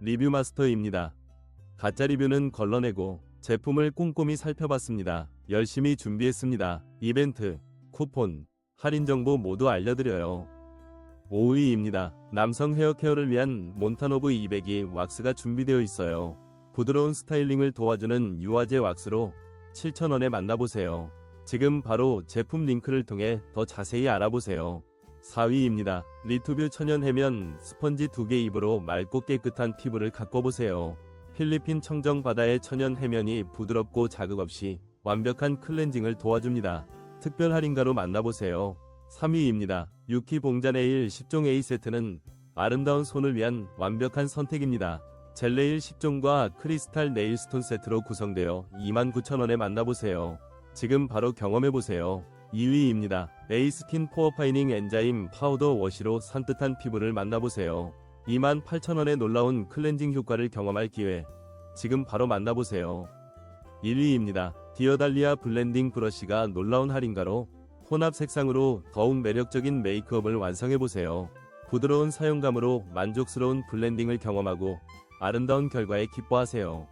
리뷰 마스터입니다. 가짜 리뷰는 걸러내고 제품을 꼼꼼히 살펴봤습니다. 열심히 준비했습니다. 이벤트, 쿠폰, 할인 정보 모두 알려드려요. 5위입니다. 남성 헤어 케어를 위한 몬타노브 200이 왁스가 준비되어 있어요. 부드러운 스타일링을 도와주는 유화제 왁스로 7,000원에 만나보세요. 지금 바로 제품 링크를 통해 더 자세히 알아보세요. 4위입니다. 리투뷰 천연 해면 스펀지 2개 입으로 맑고 깨끗한 피부를 가꿔보세요. 필리핀 청정 바다의 천연 해면이 부드럽고 자극 없이 완벽한 클렌징을 도와줍니다. 특별 할인가로 만나보세요. 3위입니다. 유키 봉자네일 10종 A 세트는 아름다운 손을 위한 완벽한 선택입니다. 젤네일 10종과 크리스탈 네일 스톤 세트로 구성되어 29,000원에 만나보세요. 지금 바로 경험해보세요. 2위입니다. 에이스킨 포어파이닝 엔자임 파우더 워시로 산뜻한 피부를 만나보세요. 28,000원의 놀라운 클렌징 효과를 경험할 기회. 지금 바로 만나보세요. 1위입니다. 디어달리아 블렌딩 브러쉬가 놀라운 할인가로 혼합 색상으로 더욱 매력적인 메이크업을 완성해보세요. 부드러운 사용감으로 만족스러운 블렌딩을 경험하고 아름다운 결과에 기뻐하세요.